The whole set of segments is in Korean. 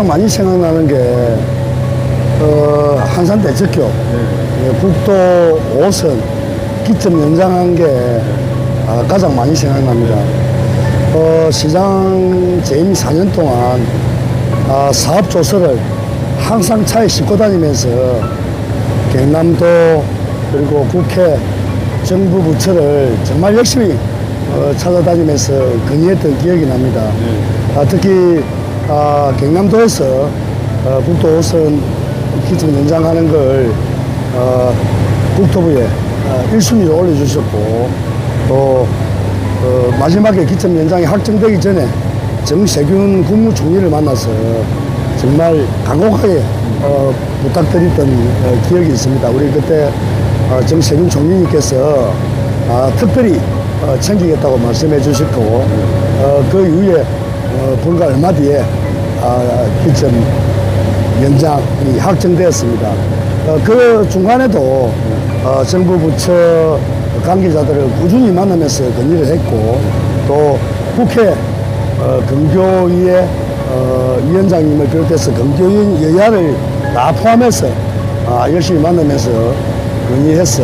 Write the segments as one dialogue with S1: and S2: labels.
S1: 가장 많이 생각나는 게, 어, 한산 대척교, 예, 국도 5선 기점 연장한 게 아, 가장 많이 생각납니다. 어, 시장 재임 4년 동안 아, 사업 조서를 항상 차에 싣고 다니면서 경남도 그리고 국회 정부 부처를 정말 열심히 어, 찾아다니면서 건의했던 기억이 납니다. 아, 특히 아, 경남도에서 어, 국도 5선 기점 연장하는 걸 어, 국토부에 어, 1순위로 올려주셨고 또 어, 마지막에 기점 연장이 확정되기 전에 정세균 국무총리를 만나서 정말 강곡하게 어, 부탁드렸던 어, 기억이 있습니다. 우리 그때 어, 정세균 총리님께서 아, 특별히 어, 챙기겠다고 말씀해 주셨고 어, 그 이후에 어, 불과 얼마 뒤에 아, 기점 연장이 확정되었습니다. 어, 그 중간에도 어, 정부 부처 관계자들을 꾸준히 만나면서 건의를 했고 또 국회 어, 금교위의 어, 위원장님을 비롯해서 금교위 여야를 다 포함해서 아, 열심히 만나면서 건의해서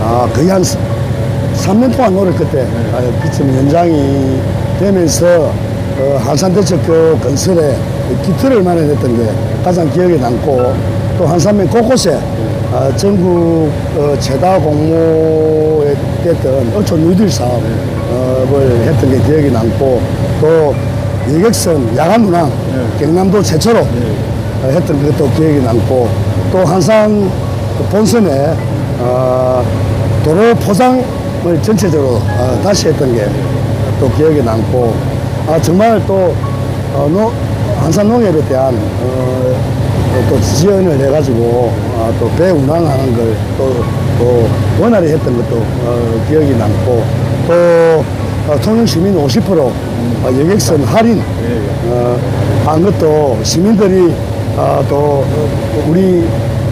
S1: 아, 거의 한 3년 동안 노력 아, 기점 연장이 되면서 어, 한산대책교 건설에 기틀을 마련했던 게 가장 기억에 남고 또 한산면 곳곳에 아, 전국 어, 최다 공모에 됐던 어촌 뉴딜 사업을 했던 게 기억이 남고 또 여객선 야간 운항 경남도 최초로 어, 했던 것도 기억이 남고 또 한산 본선에 어, 도로 포장을 전체적으로 어, 다시 했던 게 또 기억에 남고 아 정말 또 어, 노, 한산 농협에 대한 어, 또 지원을 해가지고 아, 또 배 운항하는 걸또 또 원활히 했던 것도 어, 기억이 남고 또 어, 통영 시민 50% 어, 여객선 할인 어, 한 것도 시민들이 아, 또 우리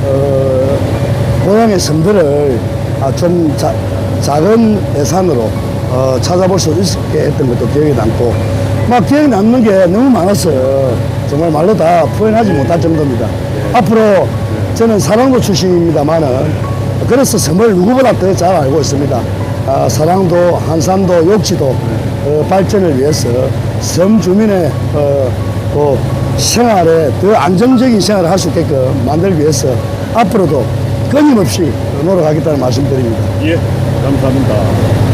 S1: 어, 고향의 섬들을 아, 좀 자, 작은 예산으로 어, 찾아볼 수 있게 했던 것도 기억에 남고 막 기억에 남는 게 너무 많아서 정말 말로 다 표현하지 못할 정도입니다. 앞으로 저는 사랑도 출신입니다만은 그래서 섬을 누구보다 더 잘 알고 있습니다. 아, 사랑도 한산도 욕지도 어, 발전을 위해서 섬 주민의 어, 그 생활에 더 안정적인 생활을 할 수 있게끔 만들기 위해서 앞으로도 끊임없이 노력하겠다는 말씀드립니다.
S2: 예, 감사합니다.